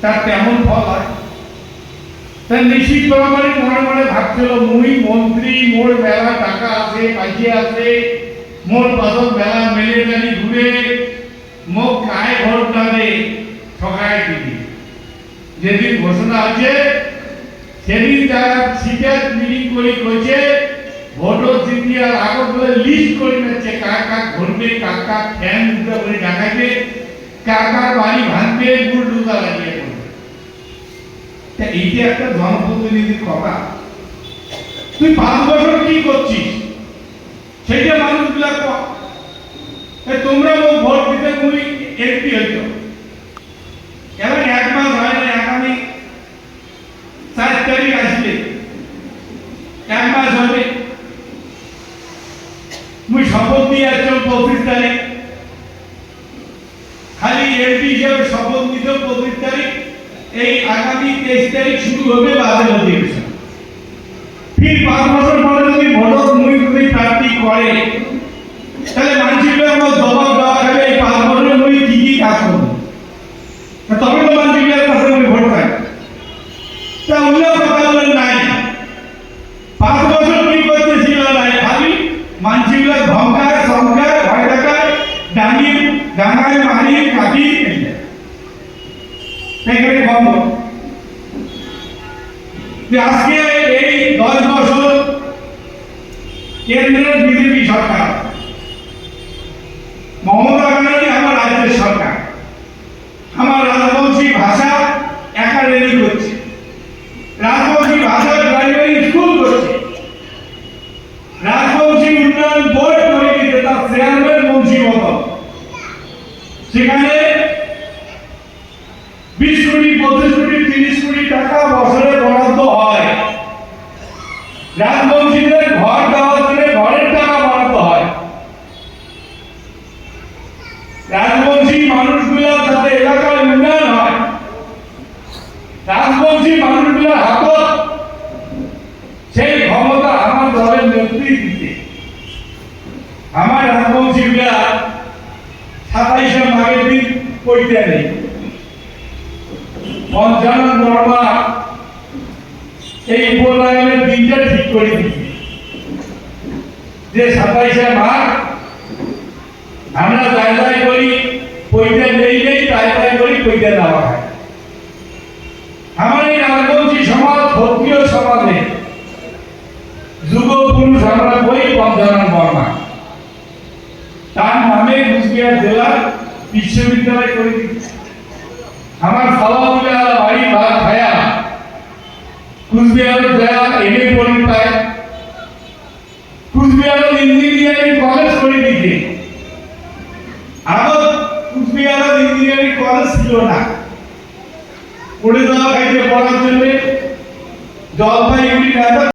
তার তেমন ফল হয়। তার নিশ্চিত ব্যাপারে মনে মনে ভাবছিল, মুই মন্ত্রী, মোর মেলা টাকা আছে পাইছে আছে, মোর পাশত মেলা মেলে জানি ঘুরে, মোক কায় ভোট দাবে ঠকায় দিবি। যেদিন ঘোষণা আছে সেদিন তারা সিটার মিটিং করে কইছে ভোটর জিতিয়ার আগত বলে লিস্ট করে নিচ্ছে কার কার ঘুরবে কার কার ফ্যান উঠে বলে দেখাইবে কার কার বাড়ি ভাঙবে বুলডুজা লাগিয়ে পড়বে তা এইটা একটা জনপ্রতিনিধির কথা। তুই পাঁচ বছর কি করছিস? সেইটা মানুষগুলা ক এ তোমরা ভোট দিতে তুমি এমপি হইছ এখন এক মাস হয় না আগামী চার তারিখ আসলে এক মাস হবে মুই শপথ দিয়ে আসছো পঁচিশ তারিখ খালি এমপি হিসেবে শপথ নিত পঁচিশ তারিখ এই আগামী তেইশ তারিখ শুরু হবে বাজেট অধিবেশন ফির পাঁচ বছর পরে যদি ভোটক মুই যদি প্রার্থী করে, তাহলে মানুষের আমার জবাব দেওয়া হবে এই পাঁচ বছরে মুই কি কি কাজ করব? তবে তো মানুষের কাছে মুই ভোট পাই তা অন্য কথা বলেন নাই। পাঁচ বছর কি করতেছিল নাই। খালি মানুষের ধমকায় সংখ্যায় ভয় দেখায় ডাঙি ডাঙায় মারি কাটি সেখানে বন্ধ যে আজকে এই দশ বছর কেন্দ্রের বিজেপি সরকার, মমতা আমার রাজ্যের সরকার। আমার রাজবংশী ভাষা একাডেমি করছে। রাজবংশী প্রাইমারি স্কুল করছে। রাজবংশী উন্নয়ন বোর্ড করে দিতে তার চেয়ারম্যান বংশী মত সেখানে বিশ কোটি, পঁচিশ কোটি, তিরিশ কোটি টাকা বছরে বরাদ্দ হয়। রাজবংশীদের ঘর দেওয়ার জন্য ঘরের টাকা বরাদ্দ হয়। রাজবংশী মানুষগুলা যাতে এলাকার উন্নয়ন হয়, রাজবংশী মানুষগুলার হাতত সেই ক্ষমতা আমার দলের নেতৃত্বে। আমার রাজবংশীগুলা সাতাইশে মাঘের দিন পইতে নেই। পঞ্চানন বর্মা এই উপনয়নের দিনটা ঠিক করে যে সাতাইশে মাঘ, আমরা যাই যাই করি পইতে নেই নেই, তাই তাই করি পইতে দেওয়া হয়। আমার এই রাজবংশী সমাজ ক্ষত্রিয় সমাজে যুগ পুরুষ আমরা বই পঞ্চানন বর্মা তার নামে কুচবিহার জেলার বিশ্ববিদ্যালয় করে দিচ্ছে আমার সভাপতি কুচবিহার জেলা M A Cooch Behar engineering college করে দিচ্ছে আগত কুচবিহার ইঞ্জিনিয়ারিং কলেজ ছিল না। পড়ে যাওয়া খাইতে পড়ার জন্য জলপাইগুড়ি